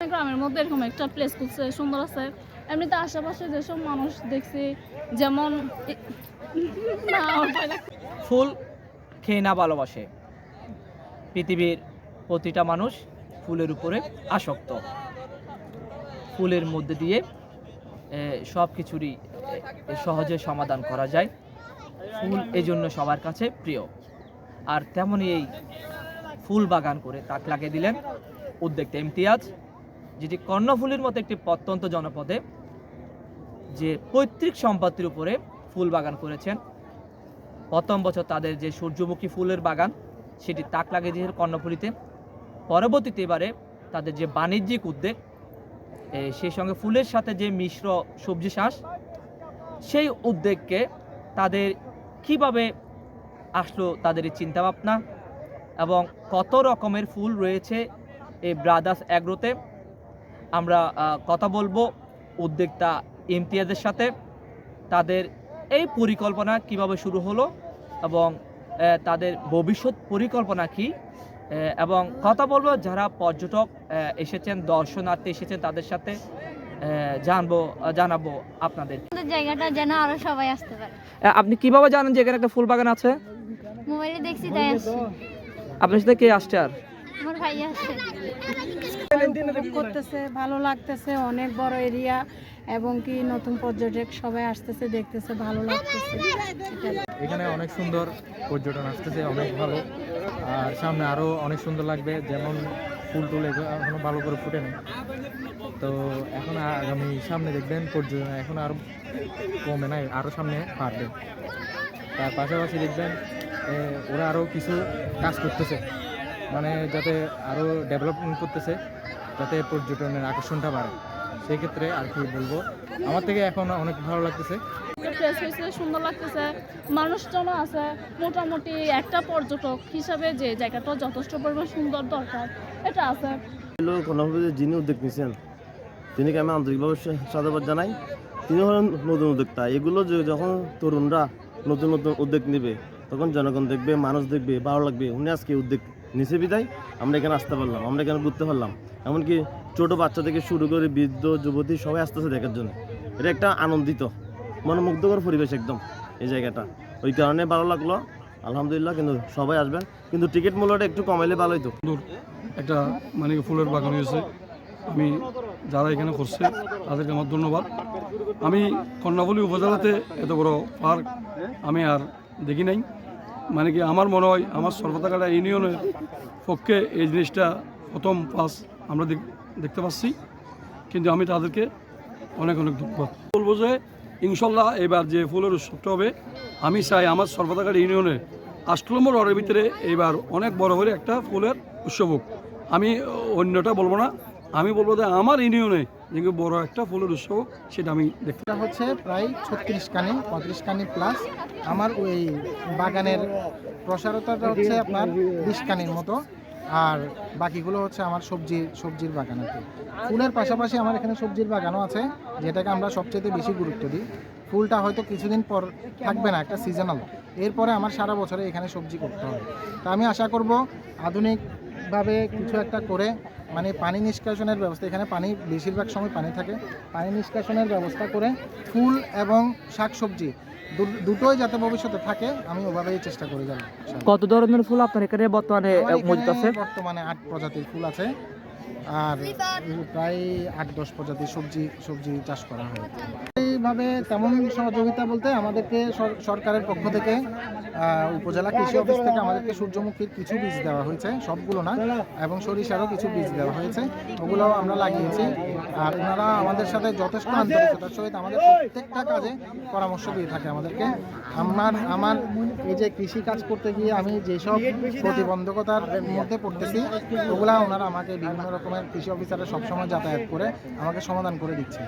গ্রামের মধ্যে এরকম একটা প্লেস খুলছে সুন্দর আছে। এমনিতে আশেপাশে যেসব মানুষ দেখছি, যেমন। ফুল খেয়ে না ভালোবাসে। পৃথিবীর প্রতিটা মানুষ ফুলের উপরে আসক্ত। ফুলের মধ্যে দিয়ে সব কিছুরই সহজে সমাধান করা যায়। ফুল এই জন্য সবার কাছে প্রিয়। আর তেমনই এই ফুল বাগান করে তাক লাগিয়ে দিলেন উদ্যোক্তা ইমতিয়াজ। যেটি কর্ণফুলের মতো একটি প্রত্যন্ত জনপদে, যে পৈতৃক সম্পত্তির উপরে ফুল বাগান করেছেন। প্রথম বছর তাদের যে সূর্যমুখী ফুলের বাগান, সেটি তাক লাগিয়ে দিয়েছে কর্ণফুলিতে। পরবর্তীতে এবারে তাদের যে বাণিজ্যিক উদ্যোগ সেই সঙ্গে ফুলের সাথে যে মিশ্র সবজি চাষ, সেই উদ্যোগকে তাদের কীভাবে আসলো তাদের এই চিন্তাভাবনা এবং কত রকমের ফুল রয়েছে এই ব্রাদার্স অ্যাগ্রোতে আমরা কথা বলব উদ্যোক্তা ইমতিয়াজের সাথে। তাদের এই পরিকল্পনা কীভাবে শুরু হলো এবং তাদের ভবিষ্যৎ পরিকল্পনা কি? এবং কথা বলব যারা পর্যটক এসেছেন দর্শনার্থী এসেছেন তাদের সাথে জানব জানাব আপনাদের। জায়গাটা যেন আরও সবাই আসতে পারে। আপনি কীভাবে জানেন যে এখানে একটা ফুল বাগান আছে? মোবাইলে দেখছি তাই আসছি। আপনার সাথে কে আসছে আর? আমার ভাই আসছে। করতেছে ভালো লাগতেছে অনেক বড় এরিয়া এবং কি নতুন পর্যটক সবাই আসতেছে দেখতেছে ভালো লাগতেছে। এখানে অনেক সুন্দর পর্যটন আসতেছে অনেক ভালো। আর সামনে আরও অনেক সুন্দর লাগবে যেমন ফুল টুল এখনও ভালো করে ফুটে নেই। তো এখন আগামী সামনে দেখবেন পর্যটন এখন আর কমে নাই আরও সামনে বাড়বে। তার পাশাপাশি দেখবেন ওরা আরও কিছু কাজ করতেছে। মানে যাতে আরও ডেভেলপমেন্ট করতেছে যাতে পর্যটনের আকর্ষণটা বাড়ে। সেই ক্ষেত্রে আর কি বলব আমার থেকে এখন অনেক ভালো লাগতেছে। সুন্দর লাগতেছে মানুষজনও আছে মোটামুটি একটা পর্যটক হিসাবে যে জায়গাটা যথেষ্ট পরিমাণ সুন্দর দরকার এটা আছে। যিনি উদ্যোগ নিয়েছেন তিনিকে আমি আন্তরিকভাবে সাধুবাদ জানাই? তিনি হলেন নতুন উদ্যোক্তা। এগুলো যে যখন তরুণরা নতুন নতুন উদ্যোগ নেবে তখন জনগণ দেখবে, মানুষ দেখবে, ভালো লাগবে। উনি আজকে উদ্যোগ নিচে বিদায় আমরা এখানে আসতে পারলাম, আমরা এখানে ঘুরতে পারলাম। এমনকি ছোট বাচ্চা থেকে শুরু করে বৃদ্ধ, যুবতী সবাই আসতেছে দেখার জন্য। এটা একটা আনন্দিত, মনোমুগ্ধকর পরিবেশ একদম এই জায়গাটা। ওই কারণে ভালো লাগল, আলহামদুলিল্লাহ, কিন্তু সবাই আসবেন। কিন্তু টিকিট মূল্যটা একটু কমাইলে ভালো হতো একটা মানে ফুলের বাগান হয়েছে। আমি যারা এখানে করছে, তাদেরকে আমার ধন্যবাদ। আমি কর্ণাবলী উপজেলাতে এত বড় পার্ক আমি আর দেখি নাই। মানে কি আমার মনে হয় আমার সর্বতাকাটা ইউনিয়নের পক্ষে এই জিনিসটা প্রথম পাস আমরা দেখ- দেখতে পাচ্ছি। কিন্তু আমি তাদেরকে অনেক অনেক ধন্যবাদ। বলব যে ইনশাল্লাহ এবার যে ফুলের উৎসবটা হবে, আমি চাই আমার সর্বতাকার ইউনিয়নে আষ্ট নম্বর ওয়ার্ডের ভিতরে এবার অনেক বড় করে একটা ফুলের উৎসব হোক। আমি অন্যটা বলব না আমি বলব যে আমার ইউনিয়নে যে বড় একটা ফুলের উৎসব সেটা আমি দেখতে হচ্ছে প্রায় ছত্রিশ কানি, পঁয়ত্রিশ কানি প্লাস আমার ওই বাগানের প্রসারতাটা হচ্ছে আপনার বিশ কানির মতো। আর বাকিগুলো হচ্ছে আমার সবজি, সবজির বাগান আর ফুলের পাশাপাশি আমার এখানে সবজির বাগানও আছে, যেটাকে আমরা সবচেয়ে বেশি গুরুত্ব দিই। ফুলটা হয়তো কিছুদিন পর থাকবে না, একটা সিজনাল এরপরে আমার সারা বছরে এখানে সবজি করতে হবে তা আমি আশা করব আধুনিকভাবে কিছু একটা করে মানে পানি নিষ্কাশনের ব্যবস্থা এখানে পানি বেশিরভাগ সময় পানি থাকে। পানি নিষ্কাশনের ব্যবস্থা করে ফুল এবং শাকসবজি দুটোই যাতে ভবিষ্যতে থাকে আমি ওভাবেই চেষ্টা করে যাব কত ধরনের ফুল আপনার এখানে বর্তমানে মজুদ আছে? বর্তমানে আট প্রজাতির ফুল আছে। আর প্রায় আট দশ প্রজাতির সবজি সবজি চাষ করা হয়। এইভাবে তেমন সহযোগিতা বলতে আমাদেরকে সরকারের পক্ষ থেকে উপজেলা কৃষি অফিস থেকে আমাদেরকে সূর্যমুখীর কিছু বীজ দেওয়া হয়েছে, সবগুলো না, এবং সরিষারও কিছু বীজ দেওয়া হয়েছে। ওগুলোও আমরা লাগিয়েছি। আর ওনারা আমাদের সাথে যথেষ্ট আন্তরিকতার সহিত আমাদের প্রত্যেকটা কাজে পরামর্শ দিয়ে থাকে আমাদেরকে। আমার আমার এই যে কৃষি কাজ করতে গিয়ে আমি যেসব প্রতিবন্ধকতার মধ্যে পড়তেছি, ওগুলা ওনারা আমাকে বিভিন্ন রকমের কৃষি অফিসারে সবসময় যাতায়াত করে আমাকে সমাধান করে দিচ্ছে।